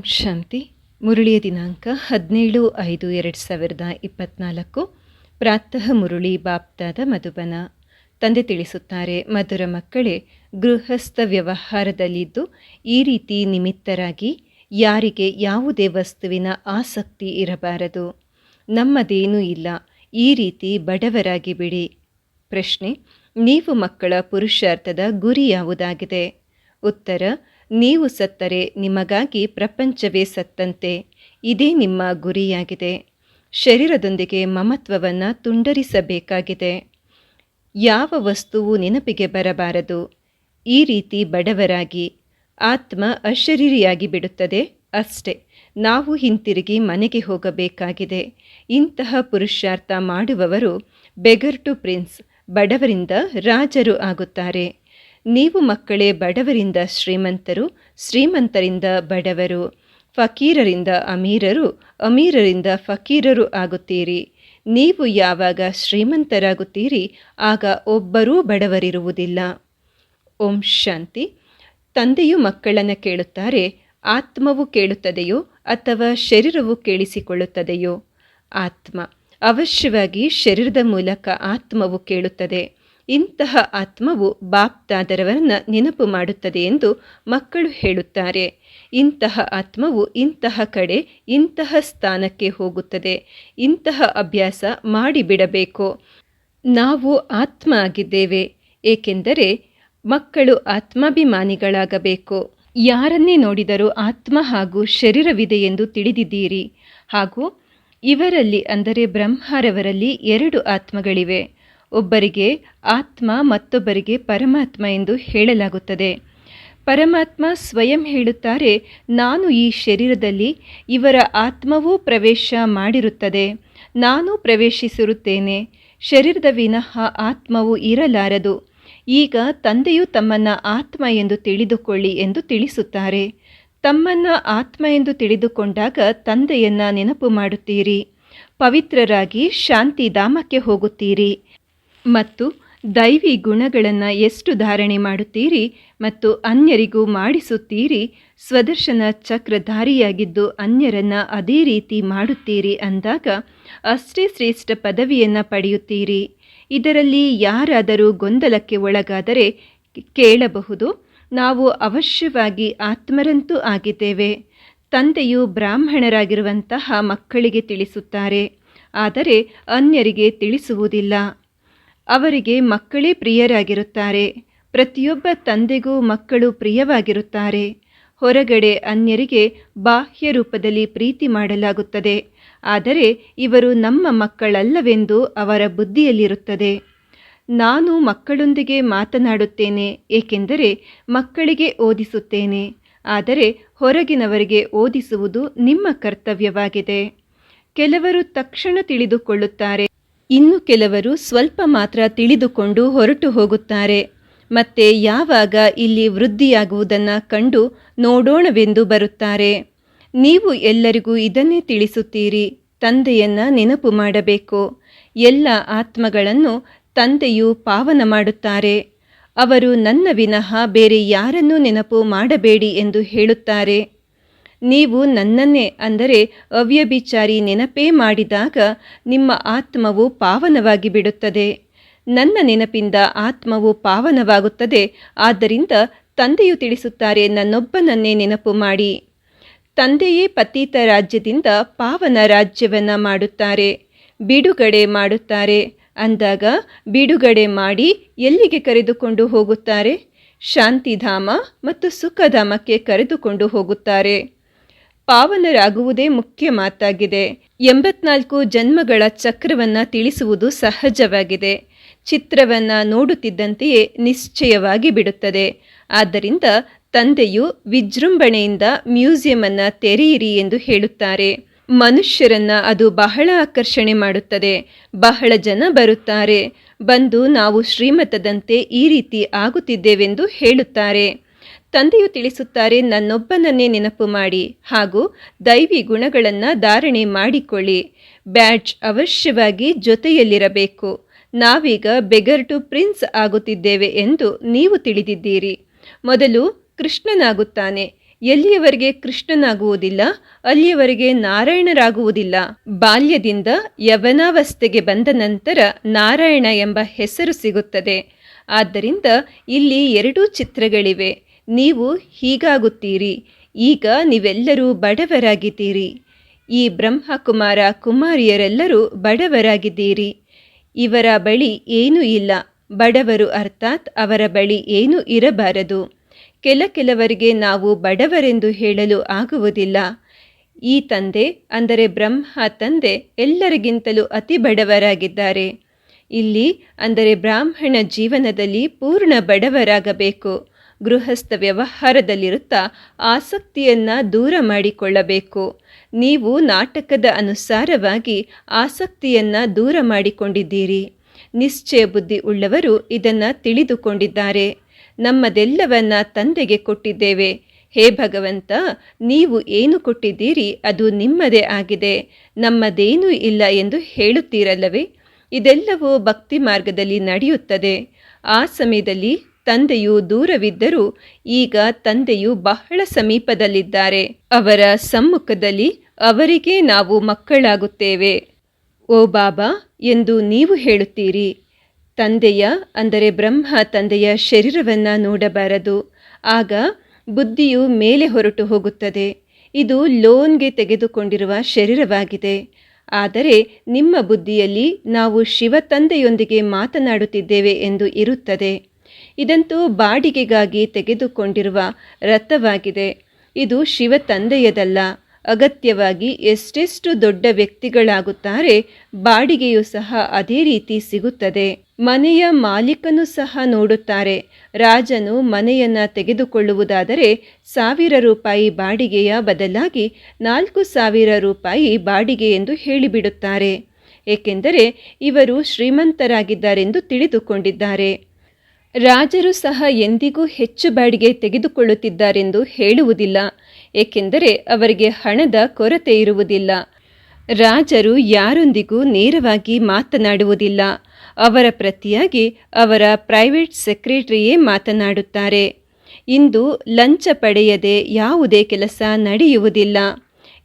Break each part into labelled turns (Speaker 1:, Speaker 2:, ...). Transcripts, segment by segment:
Speaker 1: ಓಂ ಶಾಂತಿ. ಮುರುಳಿಯ ದಿನಾಂಕ ಹದಿನೇಳು ಐದು ಎರಡು ಸಾವಿರದ ಇಪ್ಪತ್ನಾಲ್ಕು. ಪ್ರಾತಃ ಮುರುಳಿ ಬಾಪ್ತಾದ ಮಧುಬನ. ತಂದೆ ತಿಳಿಸುತ್ತಾರೆ, ಮಧುರ ಮಕ್ಕಳೇ, ಗೃಹಸ್ಥ ವ್ಯವಹಾರದಲ್ಲಿದ್ದು ಈ ರೀತಿ ನಿಮಿತ್ತರಾಗಿ ಯಾರಿಗೆ ಯಾವುದೇ ವಸ್ತುವಿನ ಆಸಕ್ತಿ ಇರಬಾರದು. ನಮ್ಮದೇನೂ ಇಲ್ಲ, ಈ ರೀತಿ ಬಡವರಾಗಿ ಬಿಡಿ. ಪ್ರಶ್ನೆ, ನೀವು ಮಕ್ಕಳ ಪುರುಷಾರ್ಥದ ಗುರಿ ಯಾವುದಾಗಿದೆ? ಉತ್ತರ ನೀವು ಸತ್ತರೆ ನಿಮಗಾಗಿ ಪ್ರಪಂಚವೇ ಸತ್ತಂತೆ. ಇದೇ ನಿಮ್ಮ ಗುರಿಯಾಗಿದೆ. ಶರೀರದೊಂದಿಗೆ ಮಮತ್ವವನ್ನು ತುಂಡರಿಸಬೇಕಾಗಿದೆ. ಯಾವ ವಸ್ತುವು ನೆನಪಿಗೆ ಬರಬಾರದು? ಈ ರೀತಿ ಬಡವರಾಗಿ, ಆತ್ಮ ಅಶರೀರಿಯಾಗಿ ಬಿಡುತ್ತದೆ ಅಷ್ಟೆ. ನಾವು ಹಿಂತಿರುಗಿ ಮನೆಗೆ ಹೋಗಬೇಕಾಗಿದೆ. ಇಂತಹ ಪುರುಷಾರ್ಥ ಮಾಡುವವರು ಬೆಗರ್ ಟು ಪ್ರಿನ್ಸ್, ಬಡವರಿಂದ ರಾಜರು ಆಗುತ್ತಾರೆ. ನೀವು ಮಕ್ಕಳೇ ಬಡವರಿಂದ ಶ್ರೀಮಂತರು, ಶ್ರೀಮಂತರಿಂದ ಬಡವರು, ಫಕೀರರಿಂದ ಅಮೀರರು, ಅಮೀರರಿಂದ ಫಕೀರರು ಆಗುತ್ತೀರಿ. ನೀವು ಯಾವಾಗ ಶ್ರೀಮಂತರಾಗುತ್ತೀರಿ, ಆಗ ಒಬ್ಬರೂ ಬಡವರಿರುವುದಿಲ್ಲ. ಓಂ ಶಾಂತಿ. ತಂದೆಯು ಮಕ್ಕಳನ್ನು ಕೇಳುತ್ತಾರೆ, ಆತ್ಮವು ಕೇಳುತ್ತದೆಯೋ ಅಥವಾ ಶರೀರವು ಕೇಳಿಸಿಕೊಳ್ಳುತ್ತದೆಯೋ? ಆತ್ಮ. ಅವಶ್ಯವಾಗಿ ಶರೀರದ ಮೂಲಕ ಆತ್ಮವು ಕೇಳುತ್ತದೆ. ಇಂತಹ ಆತ್ಮವು ಬಾಪ್ದಾದರವರನ್ನ ನೆನಪು ಮಾಡುತ್ತದೆ ಎಂದು ಮಕ್ಕಳು ಹೇಳುತ್ತಾರೆ. ಇಂತಹ ಆತ್ಮವು ಇಂತಹ ಕಡೆ, ಇಂತಹ ಸ್ಥಾನಕ್ಕೆ ಹೋಗುತ್ತದೆ. ಇಂತಹ ಅಭ್ಯಾಸ ಮಾಡಿಬಿಡಬೇಕು. ನಾವು ಆತ್ಮ ಆಗಿದ್ದೇವೆ ಏಕೆಂದರೆ ಮಕ್ಕಳು ಆತ್ಮಾಭಿಮಾನಿಗಳಾಗಬೇಕು. ಯಾರನ್ನೇ ನೋಡಿದರೂ ಆತ್ಮ ಹಾಗೂ ಶರೀರವಿದೆ ಎಂದು ತಿಳಿದಿದ್ದೀರಿ. ಹಾಗೂ ಇವರಲ್ಲಿ ಅಂದರೆ ಬ್ರಹ್ಮರವರಲ್ಲಿ ಎರಡು ಆತ್ಮಗಳಿವೆ. ಒಬ್ಬರಿಗೆ ಆತ್ಮ, ಮತ್ತೊಬ್ಬರಿಗೆ ಪರಮಾತ್ಮ ಎಂದು ಹೇಳಲಾಗುತ್ತದೆ. ಪರಮಾತ್ಮ ಸ್ವಯಂ ಹೇಳುತ್ತಾರೆ, ನಾನು ಈ ಶರೀರದಲ್ಲಿ ಇವರ ಆತ್ಮವೂ ಪ್ರವೇಶ ಮಾಡಿರುತ್ತದೆ. ನಾನು ಪ್ರವೇಶಿಸಿರುತ್ತೇನೆ. ಶರೀರದ ವಿನಃ ಆತ್ಮವು ಇರಲಾರದು. ಈಗ ತಂದೆಯು ತಮ್ಮನ್ನು ಆತ್ಮ ಎಂದು ತಿಳಿದುಕೊಳ್ಳಿ ಎಂದು ತಿಳಿಸುತ್ತಾರೆ. ತಮ್ಮನ್ನು ಆತ್ಮ ಎಂದು ತಿಳಿದುಕೊಂಡಾಗ ತಂದೆಯನ್ನ ನೆನಪು ಮಾಡುತ್ತೀರಿ. ಪವಿತ್ರರಾಗಿ ಶಾಂತಿಧಾಮಕ್ಕೆ ಹೋಗುತ್ತೀರಿ. ಮತ್ತು ದೈವಿ ಗುಣಗಳನ್ನು ಎಷ್ಟು ಧಾರಣೆ ಮಾಡುತ್ತೀರಿ ಮತ್ತು ಅನ್ಯರಿಗೂ ಮಾಡಿಸುತ್ತೀರಿ? ಸ್ವದರ್ಶನ ಚಕ್ರಧಾರಿಯಾಗಿದ್ದು ಅನ್ಯರನ್ನು ಅದೇ ರೀತಿ ಮಾಡುತ್ತೀರಿ ಅಂದಾಗ ಅಷ್ಟೇ ಶ್ರೇಷ್ಠ ಪದವಿಯನ್ನು ಪಡೆಯುತ್ತೀರಿ. ಇದರಲ್ಲಿ ಯಾರಾದರೂ ಗೊಂದಲಕ್ಕೆ ಒಳಗಾದರೆ ಕೇಳಬಹುದು. ನಾವು ಅವಶ್ಯವಾಗಿ ಆತ್ಮರಂತೂ ಆಗಿದ್ದೇವೆ. ತಂದೆಯು ಬ್ರಾಹ್ಮಣರಾಗಿರುವಂತಹ ಮಕ್ಕಳಿಗೆ ತಿಳಿಸುತ್ತಾರೆ. ಆದರೆ ಅನ್ಯರಿಗೆ ತಿಳಿಸುವುದಿಲ್ಲ. ಅವರಿಗೆ ಮಕ್ಕಳೇ ಪ್ರಿಯರಾಗಿರುತ್ತಾರೆ. ಪ್ರತಿಯೊಬ್ಬ ತಂದೆಗೂ ಮಕ್ಕಳು ಪ್ರಿಯವಾಗಿರುತ್ತಾರೆ. ಹೊರಗಡೆ ಅನ್ಯರಿಗೆ ಬಾಹ್ಯ ರೂಪದಲ್ಲಿ ಪ್ರೀತಿ ಮಾಡಲಾಗುತ್ತದೆ. ಆದರೆ ಇವರು ನಮ್ಮ ಮಕ್ಕಳಲ್ಲವೆಂದು ಅವರ ಬುದ್ಧಿಯಲ್ಲಿರುತ್ತದೆ. ನಾನು ಮಕ್ಕಳೊಂದಿಗೆ ಮಾತನಾಡುತ್ತೇನೆ, ಏಕೆಂದರೆ ಮಕ್ಕಳಿಗೆ ಓದಿಸುತ್ತೇನೆ. ಆದರೆ ಹೊರಗಿನವರಿಗೆ ಓದಿಸುವುದು ನಿಮ್ಮ ಕರ್ತವ್ಯವಾಗಿದೆ. ಕೆಲವರು ತಕ್ಷಣ ತಿಳಿದುಕೊಳ್ಳುತ್ತಾರೆ. ಇನ್ನು ಕೆಲವರು ಸ್ವಲ್ಪ ಮಾತ್ರ ತಿಳಿದುಕೊಂಡು ಹೊರಟು ಹೋಗುತ್ತಾರೆ. ಮತ್ತೆ ಯಾವಾಗ ಇಲ್ಲಿ ವೃದ್ಧಿಯಾಗುವುದನ್ನು ಕಂಡು ನೋಡೋಣವೆಂದು ಬರುತ್ತಾರೆ. ನೀವು ಎಲ್ಲರಿಗೂ ಇದನ್ನೇ ತಿಳಿಸುತ್ತೀರಿ, ತಂದೆಯನ್ನ ನೆನಪು ಮಾಡಬೇಕು. ಎಲ್ಲ ಆತ್ಮಗಳನ್ನು ತಂದೆಯು ಪಾವನ ಮಾಡುತ್ತಾರೆ. ಅವರು ನನ್ನ ವಿನಃ ಬೇರೆ ಯಾರನ್ನೂ ನೆನಪು ಮಾಡಬೇಡಿ ಎಂದು ಹೇಳುತ್ತಾರೆ. ನೀವು ನನ್ನನ್ನೇ ಅಂದರೆ ಅವ್ಯಭಿಚಾರಿ ನೆನಪೇ ಮಾಡಿದಾಗ ನಿಮ್ಮ ಆತ್ಮವು ಪಾವನವಾಗಿ ಬಿಡುತ್ತದೆ. ನನ್ನ ನೆನಪಿಂದ ಆತ್ಮವು ಪಾವನವಾಗುತ್ತದೆ. ಆದ್ದರಿಂದ ತಂದೆಯು ತಿಳಿಸುತ್ತಾರೆ, ನನ್ನೊಬ್ಬನನ್ನೇ ನೆನಪು ಮಾಡಿ. ತಂದೆಯೇ ಪತೀತ ರಾಜ್ಯದಿಂದ ಪಾವನ ರಾಜ್ಯವನ್ನು ಮಾಡುತ್ತಾರೆ. ಬಿಡುಗಡೆ ಮಾಡುತ್ತಾರೆ. ಅಂದಾಗ ಬಿಡುಗಡೆ ಮಾಡಿ ಎಲ್ಲಿಗೆ ಕರೆದುಕೊಂಡು ಹೋಗುತ್ತಾರೆ? ಶಾಂತಿಧಾಮ ಮತ್ತು ಸುಖಧಾಮಕ್ಕೆ ಕರೆದುಕೊಂಡು ಹೋಗುತ್ತಾರೆ. ಪಾವನರಾಗುವುದೇ ಮುಖ್ಯ ಮಾತಾಗಿದೆ. ಎಂಬತ್ನಾಲ್ಕು ಜನ್ಮಗಳ ಚಕ್ರವನ್ನು ತಿಳಿಸುವುದು ಸಹಜವಾಗಿದೆ. ಚಿತ್ರವನ್ನು ನೋಡುತ್ತಿದ್ದಂತೆಯೇ ನಿಶ್ಚಯವಾಗಿ ಬಿಡುತ್ತದೆ. ಆದ್ದರಿಂದ ತಂದೆಯು ವಿಜೃಂಭಣೆಯಿಂದ ಮ್ಯೂಸಿಯಂ ತೆರೆಯಿರಿ ಎಂದು ಹೇಳುತ್ತಾರೆ. ಮನುಷ್ಯರನ್ನ ಅದು ಬಹಳ ಆಕರ್ಷಣೆ ಮಾಡುತ್ತದೆ. ಬಹಳ ಜನ ಬರುತ್ತಾರೆ. ಬಂದು ನಾವು ಶ್ರೀಮತದಂತೆ ಈ ರೀತಿ ಆಗುತ್ತಿದ್ದೇವೆಂದು ಹೇಳುತ್ತಾರೆ. ತಂದೆಯು ತಿಳಿಸುತ್ತಾರೆ, ನನ್ನೊಬ್ಬನನ್ನೇ ನೆನಪು ಮಾಡಿ ಹಾಗೂ ದೈವಿ ಗುಣಗಳನ್ನು ಧಾರಣೆ ಮಾಡಿಕೊಳ್ಳಿ. ಬ್ಯಾಡ್ಜ್ ಅವಶ್ಯವಾಗಿ ಜೊತೆಯಲ್ಲಿರಬೇಕು. ನಾವೀಗ ಬೆಗರ್ ಟು ಪ್ರಿನ್ಸ್ ಆಗುತ್ತಿದ್ದೇವೆ ಎಂದು ನೀವು ತಿಳಿದಿದ್ದೀರಿ. ಮೊದಲು ಕೃಷ್ಣನಾಗುತ್ತಾನೆ. ಎಲ್ಲಿಯವರೆಗೆ ಕೃಷ್ಣನಾಗುವುದಿಲ್ಲ, ಅಲ್ಲಿಯವರೆಗೆ ನಾರಾಯಣರಾಗುವುದಿಲ್ಲ. ಬಾಲ್ಯದಿಂದ ಯವನಾವಸ್ಥೆಗೆ ಬಂದ ನಂತರ ನಾರಾಯಣ ಎಂಬ ಹೆಸರು ಸಿಗುತ್ತದೆ. ಆದ್ದರಿಂದ ಇಲ್ಲಿ ಎರಡೂ ಚಿತ್ರಗಳಿವೆ. ನೀವು ಹೀಗಾಗುತ್ತೀರಿ. ಈಗ ನೀವೆಲ್ಲರೂ ಬಡವರಾಗಿದ್ದೀರಿ. ಈ ಬ್ರಹ್ಮಕುಮಾರ ಕುಮಾರಿಯರೆಲ್ಲರೂ ಬಡವರಾಗಿದ್ದೀರಿ. ಇವರ ಬಳಿ ಏನೂ ಇಲ್ಲ. ಬಡವರು ಅರ್ಥಾತ್ ಅವರ ಬಳಿ ಏನೂ ಇರಬಾರದು. ಕೆಲ ಕೆಲವರಿಗೆ ನಾವು ಬಡವರೆಂದು ಹೇಳಲು ಆಗುವುದಿಲ್ಲ. ಈ ತಂದೆ, ಅಂದರೆ ಬ್ರಹ್ಮ ತಂದೆ, ಎಲ್ಲರಿಗಿಂತಲೂ ಅತಿ ಬಡವರಾಗಿದ್ದಾರೆ. ಇಲ್ಲಿ, ಅಂದರೆ ಬ್ರಾಹ್ಮಣ ಜೀವನದಲ್ಲಿ ಪೂರ್ಣ ಬಡವರಾಗಬೇಕು. ಗೃಹಸ್ಥ ವ್ಯವಹಾರದಲ್ಲಿರುತ್ತಾ ಆಸಕ್ತಿಯನ್ನು ದೂರ ಮಾಡಿಕೊಳ್ಳಬೇಕು. ನೀವು ನಾಟಕದ ಅನುಸಾರವಾಗಿ ಆಸಕ್ತಿಯನ್ನು ದೂರ ಮಾಡಿಕೊಂಡಿದ್ದೀರಿ. ನಿಶ್ಚಯ ಬುದ್ಧಿ ಉಳ್ಳವರು ಇದನ್ನು ತಿಳಿದುಕೊಂಡಿದ್ದಾರೆ. ನಮ್ಮದೆಲ್ಲವನ್ನ ತಂದೆಗೆ ಕೊಟ್ಟಿದ್ದೇವೆ. ಹೇ ಭಗವಂತ, ನೀವು ಏನು ಕೊಟ್ಟಿದ್ದೀರಿ ಅದು ನಿಮ್ಮದೇ ಆಗಿದೆ. ನಮ್ಮದೇನೂ ಇಲ್ಲ ಎಂದು ಹೇಳುತ್ತೀರಲ್ಲವೇ? ಇದೆಲ್ಲವೂ ಭಕ್ತಿ ಮಾರ್ಗದಲ್ಲಿ ನಡೆಯುತ್ತದೆ. ಆ ಸಮಯದಲ್ಲಿ ತಂದೆಯು ದೂರವಿದ್ದರೂ ಈಗ ತಂದೆಯು ಬಹಳ ಸಮೀಪದಲ್ಲಿದ್ದಾರೆ. ಅವರ ಸಮ್ಮುಖದಲ್ಲಿ ಅವರಿಗೆ ನಾವು ಮಕ್ಕಳಾಗುತ್ತೇವೆ. ಓ ಬಾಬಾ, ಎಂದು ನೀವು ಹೇಳುತ್ತೀರಿ. ತಂದೆಯ, ಅಂದರೆ ಬ್ರಹ್ಮ ತಂದೆಯ ಶರೀರವನ್ನು ನೋಡಬಾರದು. ಆಗ ಬುದ್ಧಿಯು ಮೇಲೆ ಹೊರಟು ಹೋಗುತ್ತದೆ. ಇದು ಲೋನ್ಗೆ ತೆಗೆದುಕೊಂಡಿರುವ ಶರೀರವಾಗಿದೆ. ಆದರೆ ನಿಮ್ಮ ಬುದ್ಧಿಯಲ್ಲಿ ನಾವು ಶಿವ ತಂದೆಯೊಂದಿಗೆ ಮಾತನಾಡುತ್ತಿದ್ದೇವೆ ಎಂದು ಇರುತ್ತದೆ. ಇದಂತೂ ಬಾಡಿಗೆಗಾಗಿ ತೆಗೆದುಕೊಂಡಿರುವ ರಥವಾಗಿದೆ. ಇದು ಶಿವ ತಂದೆಯದಲ್ಲ. ಅಗತ್ಯವಾಗಿ ಎಷ್ಟೆಷ್ಟು ದೊಡ್ಡ ವ್ಯಕ್ತಿಗಳಾಗುತ್ತಾರೆ, ಬಾಡಿಗೆಯೂ ಸಹ ಅದೇ ರೀತಿ ಸಿಗುತ್ತದೆ. ಮನೆಯ ಮಾಲೀಕನು ಸಹ ನೋಡುತ್ತಾರೆ. ರಾಜನು ಮನೆಯನ್ನು ತೆಗೆದುಕೊಳ್ಳುವುದಾದರೆ ಸಾವಿರ ರೂಪಾಯಿ ಬಾಡಿಗೆಯ ಬದಲಾಗಿ ನಾಲ್ಕು ಸಾವಿರ ರೂಪಾಯಿ ಬಾಡಿಗೆ ಎಂದು ಹೇಳಿಬಿಡುತ್ತಾರೆ. ಏಕೆಂದರೆ ಇವರು ಶ್ರೀಮಂತರಾಗಿದ್ದಾರೆಂದು ತಿಳಿದುಕೊಂಡಿದ್ದಾರೆ. ರಾಜರು ಸಹ ಎಂದಿಗೂ ಹೆಚ್ಚು ಬಾಡಿಗೆ ತೆಗೆದುಕೊಳ್ಳುತ್ತಿದ್ದಾರೆಂದು ಹೇಳುವುದಿಲ್ಲ, ಏಕೆಂದರೆ ಅವರಿಗೆ ಹಣದ ಕೊರತೆ ಇರುವುದಿಲ್ಲ. ರಾಜರು ಯಾರೊಂದಿಗೂ ನೇರವಾಗಿ ಮಾತನಾಡುವುದಿಲ್ಲ, ಅವರ ಪ್ರತಿಯಾಗಿ ಅವರ ಪ್ರೈವೇಟ್ ಸೆಕ್ರೆಟರಿಯೇ ಮಾತನಾಡುತ್ತಾರೆ. ಇಂದು ಲಂಚ ಪಡೆಯದೆ ಯಾವುದೇ ಕೆಲಸ ನಡೆಯುವುದಿಲ್ಲ.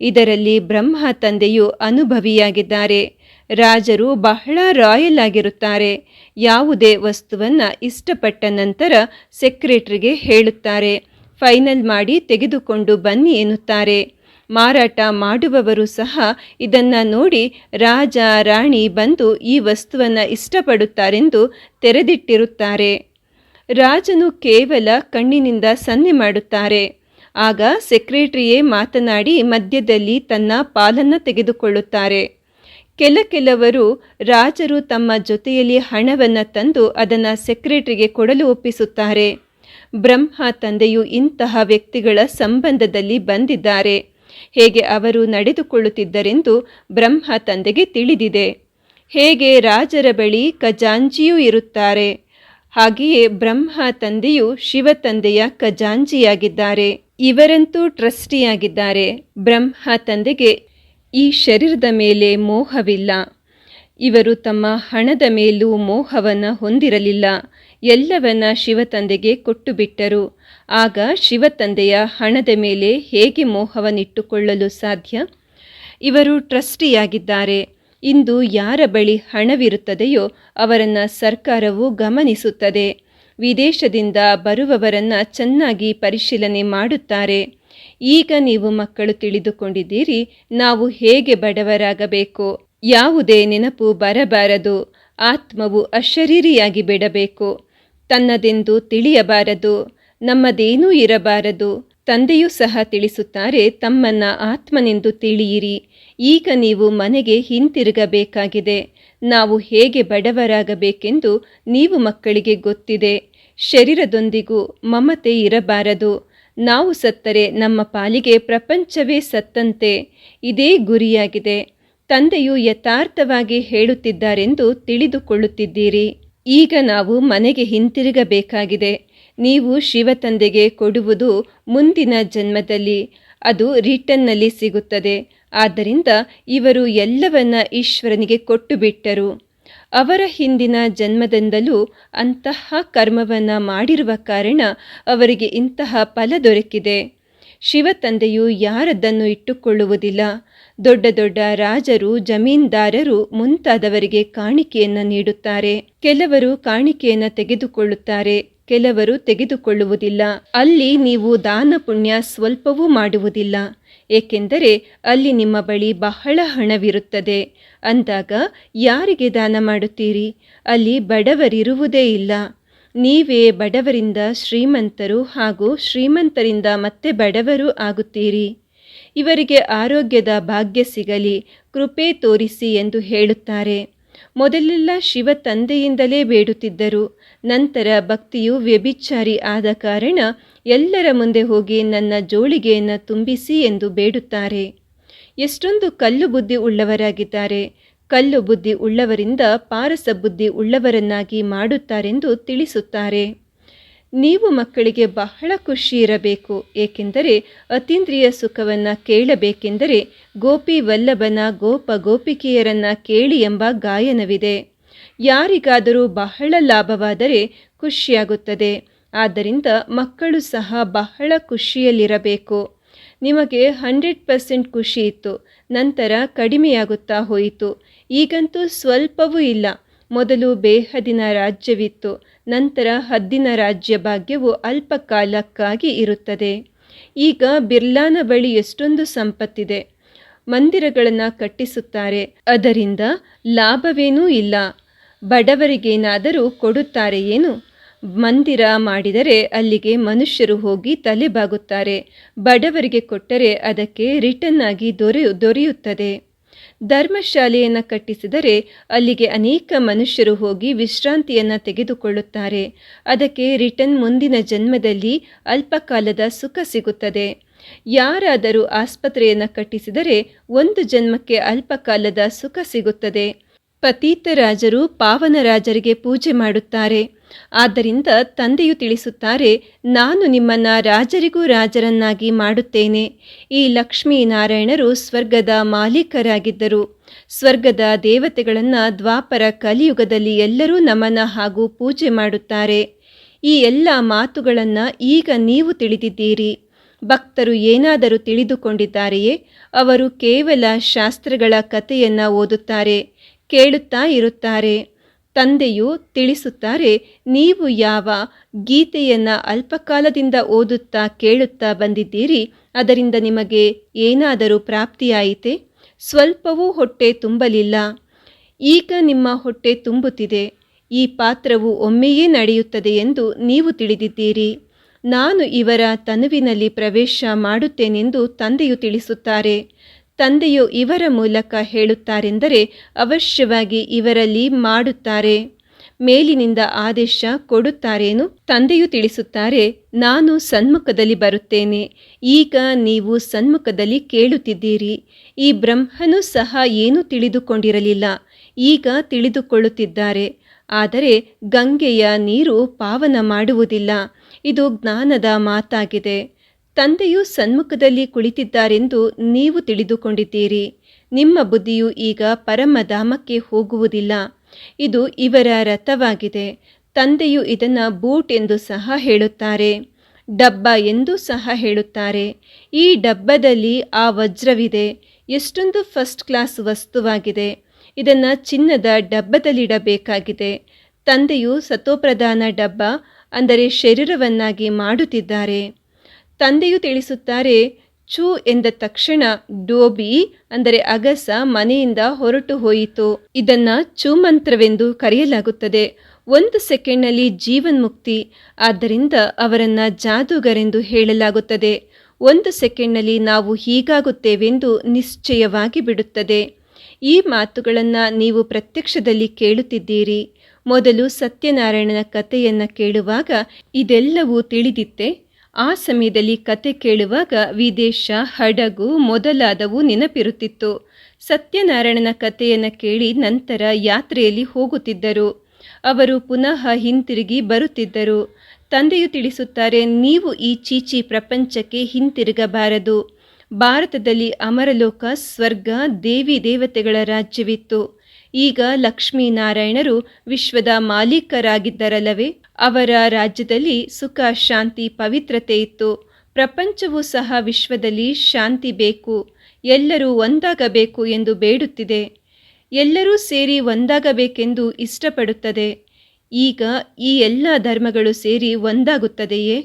Speaker 1: ಇದರಲ್ಲಿ ಬ್ರಹ್ಮ ತಂದೆಯು ಅನುಭವಿಯಾಗಿದ್ದಾರೆ. ರಾಜರು ಬಹಳ ರಾಯಲ್ ಆಗಿರುತ್ತಾರೆ. ಯಾವುದೇ ವಸ್ತುವನ್ನು ಇಷ್ಟಪಟ್ಟ ನಂತರ ಸೆಕ್ರೆಟರಿಗೆ ಹೇಳುತ್ತಾರೆ. ಫೈನಲ್ ಮಾಡಿ ತೆಗೆದುಕೊಂಡು ಬನ್ನಿ ಎನ್ನುತ್ತಾರೆ. ಮಾರಾಟ ಮಾಡುವವರು ಸಹ ಇದನ್ನು ನೋಡಿ ರಾಜ, ರಾಣಿ ಬಂದು ಈ ವಸ್ತುವನ್ನು ಇಷ್ಟಪಡುತ್ತಾರೆಂದು ತೆರೆದಿಟ್ಟಿರುತ್ತಾರೆ. ರಾಜನು ಕೇವಲ ಕಣ್ಣಿನಿಂದ ಸನ್ನೆ ಮಾಡುತ್ತಾರೆ. ಆಗ ಸೆಕ್ರೆಟರಿಯೇ ಮಾತನಾಡಿ ಮಧ್ಯದಲ್ಲಿ ತನ್ನ ಪಾಲನ್ನು ತೆಗೆದುಕೊಳ್ಳುತ್ತಾರೆ. ಕೆಲ ಕೆಲವರು ರಾಜರು ತಮ್ಮ ಜೊತೆಯಲ್ಲಿ ಹಣವನ್ನು ತಂದು ಅದನ್ನು ಸೆಕ್ರೆಟರಿಗೆ ಕೊಡಲು ಒಪ್ಪಿಸುತ್ತಾರೆ. ಬ್ರಹ್ಮ ತಂದೆಯು ಇಂತಹ ವ್ಯಕ್ತಿಗಳ ಸಂಬಂಧದಲ್ಲಿ ಬಂದಿದ್ದಾರೆ. ಹೇಗೆ ಅವರು ನಡೆದುಕೊಳ್ಳುತ್ತಿದ್ದರೆಂದು ಬ್ರಹ್ಮ ತಂದೆಗೆ ತಿಳಿದಿದೆ. ಹೇಗೆ ರಾಜರ ಬಳಿ ಖಜಾಂಜಿಯೂ ಇರುತ್ತಾರೆ. ಹಾಗೆಯೇ ಬ್ರಹ್ಮ ತಂದೆಯು ಶಿವ ತಂದೆಯ ಖಜಾಂಜಿಯಾಗಿದ್ದಾರೆ ಇವರಂತೂ ಟ್ರಸ್ಟಿಯಾಗಿದ್ದಾರೆ. ಬ್ರಹ್ಮ ತಂದೆಗೆ ಈ ಶರೀರದ ಮೇಲೆ ಮೋಹವಿಲ್ಲ. ಇವರು ತಮ್ಮ ಹಣದ ಮೇಲೂ ಮೋಹವನ್ನು ಹೊಂದಿರಲಿಲ್ಲ. ಎಲ್ಲವನ್ನ ಶಿವತಂದೆಗೆ ಕೊಟ್ಟು ಬಿಟ್ಟರು ಆಗ ಶಿವತಂದೆಯ ಹಣದ ಮೇಲೆ ಹೇಗೆ ಮೋಹವನ್ನಿಟ್ಟುಕೊಳ್ಳಲು ಸಾಧ್ಯ? ಇವರು ಟ್ರಸ್ಟಿಯಾಗಿದ್ದಾರೆ. ಇಂದು ಯಾರ ಬಳಿ ಹಣವಿರುತ್ತದೆಯೋ ಅವರನ್ನು ಸರ್ಕಾರವು ಗಮನಿಸುತ್ತದೆ. ವಿದೇಶದಿಂದ ಬರುವವರನ್ನು ಚೆನ್ನಾಗಿ ಪರಿಶೀಲನೆ ಮಾಡುತ್ತಾರೆ. ಈಗ ನೀವು ಮಕ್ಕಳು ತಿಳಿದುಕೊಂಡಿದ್ದೀರಿ, ನಾವು ಹೇಗೆ ಬಡವರಾಗಬೇಕು? ಯಾವುದೇ ನೆನಪು ಬರಬಾರದು, ಆತ್ಮವು ಅಶರೀರಿಯಾಗಿ ಬಿಡಬೇಕು. ತನ್ನದೆಂದು ತಿಳಿಯಬಾರದು, ನಮ್ಮದೇನೂ ಇರಬಾರದು, ತಂದೆಯೂ ಸಹ ತಿಳಿಸುತ್ತಾರೆ, ತಮ್ಮನ್ನ ಆತ್ಮನೆಂದು ತಿಳಿಯಿರಿ. ಈಗ ನೀವು ಮನೆಗೆ ಹಿಂತಿರುಗಬೇಕಾಗಿದೆ. ನಾವು ಹೇಗೆ ಬಡವರಾಗಬೇಕೆಂದು ನೀವು ಮಕ್ಕಳಿಗೆ ಗೊತ್ತಿದೆ. ಶರೀರದೊಂದಿಗೂ ಮಮತೆ ಇರಬಾರದು. ನಾವು ಸತ್ತರೆ ನಮ್ಮ ಪಾಲಿಗೆ ಪ್ರಪಂಚವೇ ಸತ್ತಂತೆ. ಇದೇ ಗುರಿಯಾಗಿದೆ. ತಂದೆಯು ಯಥಾರ್ಥವಾಗಿ ಹೇಳುತ್ತಿದ್ದಾರೆಂದು ತಿಳಿದುಕೊಳ್ಳುತ್ತಿದ್ದೀರಿ. ಈಗ ನಾವು ಮನೆಗೆ ಹಿಂತಿರುಗಬೇಕಾಗಿದೆ. ನೀವು ಶಿವತಂದೆಗೆ ಕೊಡುವುದು ಮುಂದಿನ ಜನ್ಮದಲ್ಲಿ. ಅದು ರಿಟರ್ನ್ನಲ್ಲಿ ಸಿಗುತ್ತದೆ. ಆದ್ದರಿಂದ ಇವರು ಎಲ್ಲವನ್ನ ಈಶ್ವರನಿಗೆ ಕೊಟ್ಟು ಬಿಟ್ಟರು ಅವರ ಹಿಂದಿನ ಜನ್ಮದಿಂದಲೂ ಅಂತಹ ಕರ್ಮವನ್ನು ಮಾಡಿರುವ ಕಾರಣ ಅವರಿಗೆ ಇಂತಹ ಫಲ ದೊರಕಿದೆ. ಶಿವ ತಂದೆಯು ಯಾರದ್ದನ್ನು ಇಟ್ಟುಕೊಳ್ಳುವುದಿಲ್ಲ. ದೊಡ್ಡ ದೊಡ್ಡ ರಾಜರು, ಜಮೀನ್ದಾರರು ಮುಂತಾದವರಿಗೆ ಕಾಣಿಕೆಯನ್ನು ನೀಡುತ್ತಾರೆ. ಕೆಲವರು ಕಾಣಿಕೆಯನ್ನು ತೆಗೆದುಕೊಳ್ಳುತ್ತಾರೆ, ಕೆಲವರು ತೆಗೆದುಕೊಳ್ಳುವುದಿಲ್ಲ. ಅಲ್ಲಿ ನೀವು ದಾನ ಪುಣ್ಯ ಸ್ವಲ್ಪವೂ ಮಾಡುವುದಿಲ್ಲ. ಏಕೆಂದರೆ ಅಲ್ಲಿ ನಿಮ್ಮ ಬಳಿ ಬಹಳ ಹಣವಿರುತ್ತದೆ. ಅಂದಾಗ ಯಾರಿಗೆ ದಾನ ಮಾಡುತ್ತೀರಿ? ಅಲ್ಲಿ ಬಡವರಿರುವುದೇ ಇಲ್ಲ. ನೀವೇ ಬಡವರಿಂದ ಶ್ರೀಮಂತರು ಹಾಗೂ ಶ್ರೀಮಂತರಿಂದ ಮತ್ತೆ ಬಡವರು ಆಗುತ್ತೀರಿ. ಇವರಿಗೆ ಆರೋಗ್ಯದ ಭಾಗ್ಯ ಸಿಗಲಿ, ಕೃಪೆ ತೋರಿಸಿ ಎಂದು ಹೇಳುತ್ತಾರೆ. ಮೊದಲೆಲ್ಲ ಶಿವ ತಂದೆಯಿಂದಲೇ ಬೇಡುತ್ತಿದ್ದರು. ನಂತರ ಭಕ್ತಿಯು ವ್ಯಭಿಚಾರಿ ಆದ ಕಾರಣ ಎಲ್ಲರ ಮುಂದೆ ಹೋಗಿ ನನ್ನ ಜೋಳಿಗೆಯನ್ನು ತುಂಬಿಸಿ ಎಂದು ಬೇಡುತ್ತಾರೆ. ಎಷ್ಟೊಂದು ಕಲ್ಲು ಬುದ್ಧಿ ಉಳ್ಳವರಾಗಿದ್ದಾರೆ. ಕಲ್ಲು ಬುದ್ಧಿ ಉಳ್ಳವರಿಂದ ಪಾರಸ ಬುದ್ಧಿ ಉಳ್ಳವರನ್ನಾಗಿ ಮಾಡುತ್ತಾರೆಂದು ತಿಳಿಸುತ್ತಾರೆ. ನೀವು ಮಕ್ಕಳಿಗೆ ಬಹಳ ಖುಷಿ ಇರಬೇಕು. ಏಕೆಂದರೆ ಅತೀಂದ್ರಿಯ ಸುಖವನ್ನು ಕೇಳಬೇಕೆಂದರೆ ಗೋಪಿ ವಲ್ಲಭನ ಗೋಪ ಗೋಪಿಕೆಯರನ್ನ ಕೇಳಿ ಎಂಬ ಗಾಯನವಿದೆ. ಯಾರಿಗಾದರೂ ಬಹಳ ಲಾಭವಾದರೆ ಖುಷಿಯಾಗುತ್ತದೆ. ಆದ್ದರಿಂದ ಮಕ್ಕಳು ಸಹ ಬಹಳ ಖುಷಿಯಲ್ಲಿರಬೇಕು. ನಿಮಗೆ ಹಂಡ್ರೆಡ್ ಪರ್ಸೆಂಟ್ ಖುಷಿ ಇತ್ತು. ನಂತರ ಕಡಿಮೆಯಾಗುತ್ತಾ ಹೋಯಿತು. ಈಗಂತೂ ಸ್ವಲ್ಪವೂ ಇಲ್ಲ. ಮೊದಲು ಬೇಹದಿನ ರಾಜ್ಯವಿತ್ತು. ನಂತರ ಹದ್ದಿನ ರಾಜ್ಯ ಭಾಗ್ಯವು ಅಲ್ಪ ಕಾಲಕ್ಕಾಗಿ ಇರುತ್ತದೆ. ಈಗ ಬಿರ್ಲಾನ ಬಳಿ ಎಷ್ಟೊಂದು ಸಂಪತ್ತಿದೆ. ಮಂದಿರಗಳನ್ನು ಕಟ್ಟಿಸುತ್ತಾರೆ. ಅದರಿಂದ ಲಾಭವೇನೂ ಇಲ್ಲ. ಬಡವರಿಗೇನಾದರೂ ಕೊಡುತ್ತಾರೆ ಏನು? ಮಂದಿರ ಮಾಡಿದರೆ ಅಲ್ಲಿಗೆ ಮನುಷ್ಯರು ಹೋಗಿ ತಲೆಬಾಗುತ್ತಾರೆ. ಬಡವರಿಗೆ ಕೊಟ್ಟರೆ ಅದಕ್ಕೆ ರಿಟರ್ನ್ ಆಗಿ ದೊರೆಯು, ದೊರೆಯುತ್ತದೆ. ಧರ್ಮಶಾಲೆಯನ್ನು ಕಟ್ಟಿಸಿದರೆ ಅಲ್ಲಿಗೆ ಅನೇಕ ಮನುಷ್ಯರು ಹೋಗಿ ವಿಶ್ರಾಂತಿಯನ್ನು ತೆಗೆದುಕೊಳ್ಳುತ್ತಾರೆ. ಅದಕ್ಕೆ ರಿಟರ್ನ್ ಮುಂದಿನ ಜನ್ಮದಲ್ಲಿ ಅಲ್ಪಕಾಲದ ಸುಖ ಸಿಗುತ್ತದೆ. ಯಾರಾದರೂ ಆಸ್ಪತ್ರೆಯನ್ನು ಕಟ್ಟಿಸಿದರೆ ಒಂದು ಜನ್ಮಕ್ಕೆ ಅಲ್ಪಕಾಲದ ಸುಖ ಸಿಗುತ್ತದೆ. ಪತೀತ ರಾಜರು ಪಾವನ ರಾಜರಿಗೆ ಪೂಜೆ ಮಾಡುತ್ತಾರೆ. ಆದ್ದರಿಂದ ತಂದೆಯು ತಿಳಿಸುತ್ತಾರೆ, ನಾನು ನಿಮ್ಮನ್ನ ರಾಜರಿಗೂ ರಾಜರನ್ನಾಗಿ ಮಾಡುತ್ತೇನೆ. ಈ ಲಕ್ಷ್ಮೀನಾರಾಯಣರು ಸ್ವರ್ಗದ ಮಾಲೀಕರಾಗಿದ್ದರು. ಸ್ವರ್ಗದ ದೇವತೆಗಳನ್ನು ದ್ವಾಪರ ಕಲಿಯುಗದಲ್ಲಿ ಎಲ್ಲರೂ ನಮನ ಹಾಗೂ ಪೂಜೆ ಮಾಡುತ್ತಾರೆ. ಈ ಎಲ್ಲ ಮಾತುಗಳನ್ನು ಈಗ ನೀವು ತಿಳಿದಿದ್ದೀರಿ. ಭಕ್ತರು ಏನಾದರೂ ತಿಳಿದುಕೊಂಡಿದ್ದಾರೆಯೇ, ಅವರು ಕೇವಲ ಶಾಸ್ತ್ರಗಳ ಕಥೆಯನ್ನು ಓದುತ್ತಾರೆ, ಕೇಳುತ್ತಾ ಇರುತ್ತಾರೆ. ತಂದೆಯು ತಿಳಿಸುತ್ತಾರೆ, ನೀವು ಯಾವ ಗೀತೆಯನ್ನು ಅಲ್ಪಕಾಲದಿಂದ ಓದುತ್ತಾ ಕೇಳುತ್ತಾ ಬಂದಿದ್ದೀರಿ, ಅದರಿಂದ ನಿಮಗೆ ಏನಾದರೂ ಪ್ರಾಪ್ತಿಯಾಯಿತೆ? ಸ್ವಲ್ಪವೂ ಹೊಟ್ಟೆ ತುಂಬಲಿಲ್ಲ. ಈಗ ನಿಮ್ಮ ಹೊಟ್ಟೆ ತುಂಬುತ್ತಿದೆ. ಈ ಪಾತ್ರವು ಒಮ್ಮೆಯೇ ನಡೆಯುತ್ತದೆ ಎಂದು ನೀವು ತಿಳಿದಿದ್ದೀರಿ. ನಾನು ಇವರ ತನುವಿನಲ್ಲಿ ಪ್ರವೇಶ ಮಾಡುತ್ತೇನೆಂದು ತಂದೆಯು ತಿಳಿಸುತ್ತಾರೆ. ತಂದೆಯು ಇವರ ಮೂಲಕ ಹೇಳುತ್ತಾರೆಂದರೆ ಅವಶ್ಯವಾಗಿ ಇವರಲ್ಲಿ ಮಾಡುತ್ತಾರೆ. ಮೇಲಿನಿಂದ ಆದೇಶ ಕೊಡುತ್ತಾರೇನು? ತಂದೆಯು ತಿಳಿಸುತ್ತಾರೆ, ನಾನು ಸನ್ಮುಖದಲ್ಲಿ ಬರುತ್ತೇನೆ. ಈಗ ನೀವು ಸನ್ಮುಖದಲ್ಲಿ ಕೇಳುತ್ತಿದ್ದೀರಿ. ಈ ಬ್ರಹ್ಮನು ಸಹ ಏನೂ ತಿಳಿದುಕೊಂಡಿರಲಿಲ್ಲ. ಈಗ ತಿಳಿದುಕೊಳ್ಳುತ್ತಿದ್ದಾರೆ. ಆದರೆ ಗಂಗೆಯ ನೀರು ಪಾವನ ಮಾಡುವುದಿಲ್ಲ. ಇದು ಜ್ಞಾನದ ಮಾತಾಗಿದೆ. ತಂದೆಯು ಸನ್ಮುಖದಲ್ಲಿ ಕುಳಿತಿದ್ದಾರೆಂದು ನೀವು ತಿಳಿದುಕೊಂಡಿದ್ದೀರಿ. ನಿಮ್ಮ ಬುದ್ಧಿಯು ಈಗ ಪರಮಧಾಮಕ್ಕೆ ಹೋಗುವುದಿಲ್ಲ. ಇದು ಇವರ ರಥವಾಗಿದೆ. ತಂದೆಯು ಇದನ್ನು ಬೂಟ್ ಎಂದು ಸಹ ಹೇಳುತ್ತಾರೆ. ಡಬ್ಬ ಎಂದು ಸಹ ಹೇಳುತ್ತಾರೆ. ಈ ಡಬ್ಬದಲ್ಲಿ ಆ ವಜ್ರವಿದೆ. ಎಷ್ಟೊಂದು ಫಸ್ಟ್ ಕ್ಲಾಸ್ ವಸ್ತುವಾಗಿದೆ. ಇದನ್ನು ಚಿನ್ನದ ಡಬ್ಬದಲ್ಲಿಡಬೇಕಾಗಿದೆ. ತಂದೆಯು ಸತೋಪ್ರಧಾನ ಡಬ್ಬ, ಅಂದರೆ ಶರೀರವನ್ನಾಗಿ ಮಾಡುತ್ತಿದ್ದಾರೆ. ತಂದೆಯು ತಿಳಿಸುತ್ತಾರೆ, ಚು ಎಂದ ತಕ್ಷಣ ಡೋಬಿ, ಅಂದರೆ ಅಗಸ, ಮನೆಯಿಂದ ಹೊರಟು ಹೋಯಿತು. ಇದನ್ನ ಚು ಮಂತ್ರವೆಂದು ಕರೆಯಲಾಗುತ್ತದೆ. ಒಂದು ಸೆಕೆಂಡ್ನಲ್ಲಿ ಜೀವನ್ಮುಕ್ತಿ. ಆದ್ದರಿಂದ ಅವರನ್ನ ಜಾದೂಗರೆಂದು ಹೇಳಲಾಗುತ್ತದೆ. ಒಂದು ಸೆಕೆಂಡ್ನಲ್ಲಿ ನಾವು ಹೀಗಾಗುತ್ತೇವೆಂದು ನಿಶ್ಚಯವಾಗಿ ಬಿಡುತ್ತದೆ. ಈ ಮಾತುಗಳನ್ನು ನೀವು ಪ್ರತ್ಯಕ್ಷದಲ್ಲಿ ಕೇಳುತ್ತಿದ್ದೀರಿ. ಮೊದಲು ಸತ್ಯನಾರಾಯಣನ ಕಥೆಯನ್ನು ಕೇಳುವಾಗ ಇದೆಲ್ಲವೂ ತಿಳಿದಿತ್ತೆ. ಆ ಸಮಯದಲ್ಲಿ ಕತೆ ಕೇಳುವಾಗ ವಿದೇಶ, ಹಡಗು ಮೊದಲಾದವು ನೆನಪಿರುತ್ತಿತ್ತು. ಸತ್ಯನಾರಾಯಣನ ಕಥೆಯನ್ನು ಕೇಳಿ ನಂತರ ಯಾತ್ರೆಯಲ್ಲಿ ಹೋಗುತ್ತಿದ್ದರು. ಅವರು ಪುನಃ ಹಿಂತಿರುಗಿ ಬರುತ್ತಿದ್ದರು. ತಂದೆಯು ತಿಳಿಸುತ್ತಾರೆ, ನೀವು ಈ ಚೀಚಿ ಪ್ರಪಂಚಕ್ಕೆ ಹಿಂತಿರುಗಬಾರದು. ಭಾರತದಲ್ಲಿ ಅಮರಲೋಕ, ಸ್ವರ್ಗ, ದೇವಿ ದೇವತೆಗಳ ರಾಜ್ಯವಿತ್ತು. ಈಗ ಲಕ್ಷ್ಮೀನಾರಾಯಣರು ವಿಶ್ವದ ಮಾಲೀಕರಾಗಿದ್ದರಲ್ಲವೇ? ಅವರ ರಾಜ್ಯದಲ್ಲಿ ಸುಖ, ಶಾಂತಿ, ಪವಿತ್ರತೆ ಇತ್ತು. ಪ್ರಪಂಚವೂ ಸಹ ವಿಶ್ವದಲ್ಲಿ ಶಾಂತಿ ಬೇಕು. ಎಲ್ಲರೂ ಒಂದಾಗಬೇಕು ಎಂದು ಬೇಡುತ್ತಿದೆ. ಎಲ್ಲರೂ ಸೇರಿ ಒಂದಾಗಬೇಕೆಂದು ಇಷ್ಟಪಡುತ್ತದೆ. ಈಗ ಈ ಎಲ್ಲ ಧರ್ಮಗಳು ಸೇರಿ ಒಂದಾಗುತ್ತದೆಯೇ?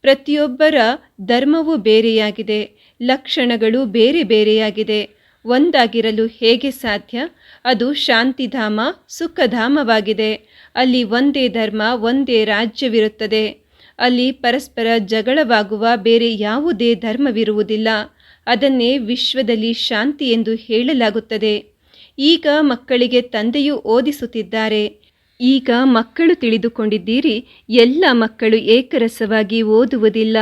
Speaker 1: ಪ್ರತಿಯೊಬ್ಬರ ಧರ್ಮವೂ ಬೇರೆಯಾಗಿದೆ. ಲಕ್ಷಣಗಳು ಬೇರೆ ಬೇರೆಯಾಗಿದೆ. ಒಂದಾಗಿರಲು ಹೇಗೆ ಸಾಧ್ಯ? ಅದು ಶಾಂತಿಧಾಮ, ಸುಖಧಾಮವಾಗಿದೆ. ಅಲ್ಲಿ ಒಂದೇ ಧರ್ಮ, ಒಂದೇ ರಾಜ್ಯವಿರುತ್ತದೆ. ಅಲ್ಲಿ ಪರಸ್ಪರ ಜಗಳವಾಗುವ ಬೇರೆ ಯಾವುದೇ ಧರ್ಮವಿರುವುದಿಲ್ಲ. ಅದನ್ನೇ ವಿಶ್ವದಲ್ಲಿ ಶಾಂತಿ ಎಂದು ಹೇಳಲಾಗುತ್ತದೆ. ಈಗ ಮಕ್ಕಳಿಗೆ ತಂದೆಯು ಓದಿಸುತ್ತಿದ್ದಾರೆ. ಈಗ ಮಕ್ಕಳು ತಿಳಿದುಕೊಂಡಿದ್ದೀರಿ, ಎಲ್ಲ ಮಕ್ಕಳು ಏಕರಸವಾಗಿ ಓದುವುದಿಲ್ಲ.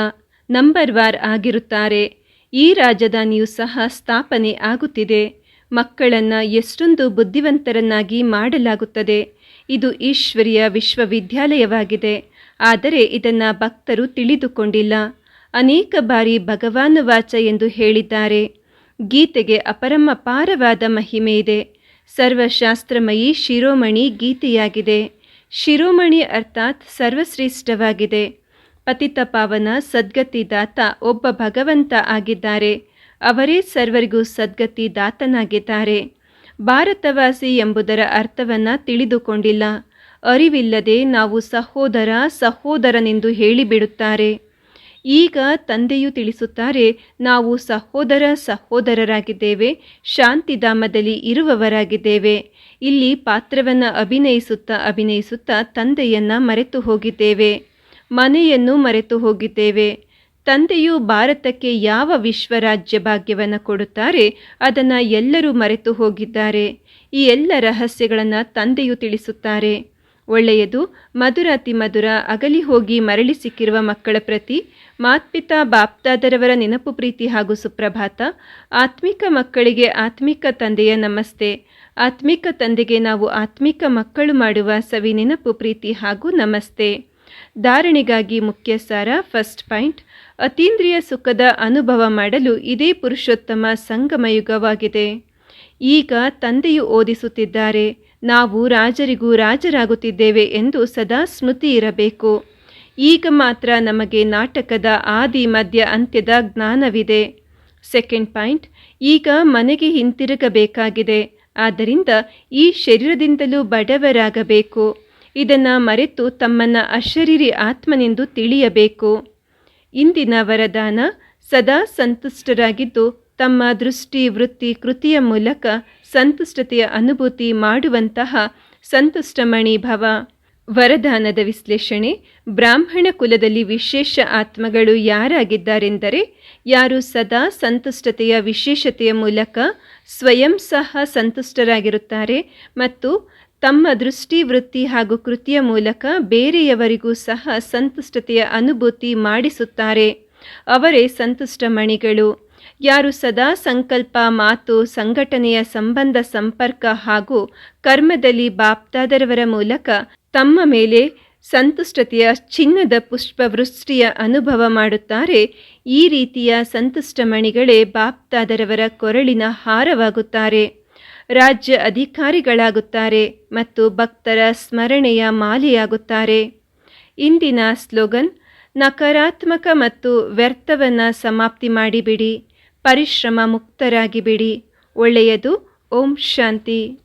Speaker 1: ನಂಬರ್ ವಾರ್ ಆಗಿರುತ್ತಾರೆ. ಈ ರಾಜಧಾನಿಯು ಸಹ ಸ್ಥಾಪನೆ ಆಗುತ್ತಿದೆ. ಮಕ್ಕಳನ್ನು ಎಷ್ಟೊಂದು ಬುದ್ಧಿವಂತರನ್ನಾಗಿ ಮಾಡಲಾಗುತ್ತದೆ. ಇದು ಈಶ್ವರಿಯ ವಿಶ್ವವಿದ್ಯಾಲಯವಾಗಿದೆ. ಆದರೆ ಇದನ್ನು ಭಕ್ತರು ತಿಳಿದುಕೊಂಡಿಲ್ಲ. ಅನೇಕ ಬಾರಿ ಭಗವಾನ ವಾಚ ಎಂದು ಹೇಳಿದ್ದಾರೆ. ಗೀತೆಗೆ ಅಪರಮಪಾರವಾದ ಮಹಿಮೆ ಇದೆ. ಸರ್ವಶಾಸ್ತ್ರಮಯಿ ಶಿರೋಮಣಿ ಗೀತೆಯಾಗಿದೆ. ಶಿರೋಮಣಿ ಅರ್ಥಾತ್ ಸರ್ವಶ್ರೇಷ್ಠವಾಗಿದೆ. ಪತಿತ ಪಾವನ ಸದ್ಗತಿ ದಾತ ಒಬ್ಬ ಭಗವಂತ ಆಗಿದ್ದಾರೆ. ಅವರೇ ಸರ್ವರಿಗೂ ಸದ್ಗತಿ ದಾತನಾಗಿದ್ದಾರೆ. ಭಾರತವಾಸಿ ಎಂಬುದರ ಅರ್ಥವನ್ನು ತಿಳಿದುಕೊಂಡಿಲ್ಲ. ಅರಿವಿಲ್ಲದೆ ನಾವು ಸಹೋದರ ಸಹೋದರನೆಂದು ಹೇಳಿಬಿಡುತ್ತಾರೆ. ಈಗ ತಂದೆಯು ತಿಳಿಸುತ್ತಾರೆ, ನಾವು ಸಹೋದರ ಸಹೋದರರಾಗಿದ್ದೇವೆ, ಶಾಂತಿಧಾಮದಲ್ಲಿ ಇರುವವರಾಗಿದ್ದೇವೆ. ಇಲ್ಲಿ ಪಾತ್ರವನ್ನು ಅಭಿನಯಿಸುತ್ತಾ ಅಭಿನಯಿಸುತ್ತಾ ತಂದೆಯನ್ನು ಮರೆತು ಹೋಗಿದ್ದೇವೆ ಮನೆಯನ್ನು ಮರೆತು ಹೋಗಿದ್ದೇವೆ. ತಂದೆಯು ಭಾರತಕ್ಕೆ ಯಾವ ವಿಶ್ವರಾಜ್ಯ ಭಾಗ್ಯವನ್ನು ಕೊಡುತ್ತಾರೆ, ಅದನ್ನು ಎಲ್ಲರೂ ಮರೆತು ಹೋಗಿದ್ದಾರೆ. ಈ ಎಲ್ಲ ರಹಸ್ಯಗಳನ್ನು ತಂದೆಯು ತಿಳಿಸುತ್ತಾರೆ. ಒಳ್ಳೆಯದು, ಮಧುರಾತಿ ಮಧುರ, ಅಗಲಿ ಹೋಗಿ ಮರಳಿ ಸಿಕ್ಕಿರುವ ಮಕ್ಕಳ ಪ್ರತಿ, ಮಾತ್ಪಿತಾ ಬಾಪ್ತಾದರವರ ನೆನಪು ಪ್ರೀತಿ ಹಾಗೂ ಸುಪ್ರಭಾತ, ಆತ್ಮಿಕ ಮಕ್ಕಳಿಗೆ ಆತ್ಮಿಕ ತಂದೆಯ ನಮಸ್ತೆ, ಆತ್ಮಿಕ ತಂದೆಗೆ ನಾವು ಆತ್ಮಿಕ ಮಕ್ಕಳು ಮಾಡುವ ಸವಿ ನೆನಪು ಪ್ರೀತಿ ಹಾಗೂ ನಮಸ್ತೆ. ಧಾರಣೆಗಾಗಿ ಮುಖ್ಯ ಸಾರ ಫಸ್ಟ್ ಪಾಯಿಂಟ್. ಅತೀಂದ್ರಿಯ ಸುಖದ ಅನುಭವ ಮಾಡಲು ಇದೇ ಪುರುಷೋತ್ತಮ ಸಂಗಮಯುಗವಾಗಿದೆ. ಈಗ ತಂದೆಯು ಓದಿಸುತ್ತಿದ್ದಾರೆ. ನಾವು ರಾಜರಿಗೂ ರಾಜರಾಗುತ್ತಿದ್ದೇವೆ ಎಂದು ಸದಾ ಸ್ಮೃತಿ ಇರಬೇಕು. ಈಗ ಮಾತ್ರ ನಮಗೆ ನಾಟಕದ ಆದಿ, ಮಧ್ಯ, ಅಂತ್ಯದ ಜ್ಞಾನವಿದೆ. Second point. ಈಗ ಮನೆಗೆ ಹಿಂತಿರುಗಬೇಕಾಗಿದೆ. ಆದ್ದರಿಂದ ಈ ಶರೀರದಿಂದಲೂ ಬಡವರಾಗಬೇಕು. ಇದನ್ನು ಮರೆತು ತಮ್ಮನ್ನು ಅಶರೀರಿ ಆತ್ಮನೆಂದು ತಿಳಿಯಬೇಕು. ಇಂದಿನ ವರದಾನ ಸದಾ ಸಂತುಷ್ಟರಾಗಿದ್ದು ತಮ್ಮ ದೃಷ್ಟಿ ವೃತ್ತಿ ಕೃತಿಯ ಮೂಲಕ ಸಂತುಷ್ಟತೆಯ ಅನುಭೂತಿ ಮಾಡುವಂತಹ ಸಂತುಷ್ಟಮಣಿ ಭವ. ವರದಾನದ ವಿಶ್ಲೇಷಣೆ ಬ್ರಾಹ್ಮಣ ಕುಲದಲ್ಲಿ ವಿಶೇಷ ಆತ್ಮಗಳು ಯಾರಾಗಿದ್ದಾರೆಂದರೆ ಯಾರು ಸದಾ ಸಂತುಷ್ಟತೆಯ ವಿಶೇಷತೆಯ ಮೂಲಕ ಸ್ವಯಂ ಸಹ ಸಂತುಷ್ಟರಾಗಿರುತ್ತಾರೆ ಮತ್ತು ತಮ್ಮ ದೃಷ್ಟಿ ವೃತ್ತಿ ಹಾಗೂ ಕೃತಿಯ ಮೂಲಕ ಬೇರೆಯವರಿಗೂ ಸಹ ಸಂತುಷ್ಟತೆಯ ಅನುಭೂತಿ ಮಾಡಿಸುತ್ತಾರೆ. ಅವರೇ ಸಂತುಷ್ಟ ಮಣಿಗಳು. ಯಾರು ಸದಾ ಸಂಕಲ್ಪ, ಮಾತು, ಸಂಘಟನೆಯ ಸಂಬಂಧ, ಸಂಪರ್ಕ ಹಾಗೂ ಕರ್ಮದಲ್ಲಿ ಬಾಪ್ತಾದರವರ ಮೂಲಕ ತಮ್ಮ ಮೇಲೆ ಸಂತುಷ್ಟತೆಯ ಚಿನ್ನದ ಪುಷ್ಪವೃಷ್ಟಿಯ ಅನುಭವ ಮಾಡುತ್ತಾರೆ. ಈ ರೀತಿಯ ಸಂತುಷ್ಟ ಮಣಿಗಳೇ ಬಾಪ್ತಾದರವರ ಕೊರಳಿನ ಹಾರವಾಗುತ್ತಾರೆ. ರಾಜ್ಯ ಅಧಿಕಾರಿಗಳಾಗುತ್ತಾರೆ ಮತ್ತು ಭಕ್ತರ ಸ್ಮರಣೆಯ ಮಾಲೆಯಾಗುತ್ತಾರೆ. ಇಂದಿನ ಸ್ಲೋಗನ್, ನಕಾರಾತ್ಮಕ ಮತ್ತು ವ್ಯರ್ಥವನ್ನು ಸಮಾಪ್ತಿ ಮಾಡಿಬಿಡಿ, ಪರಿಶ್ರಮ ಮುಕ್ತರಾಗಿಬಿಡಿ. ಒಳ್ಳೆಯದು. ಓಂ ಶಾಂತಿ.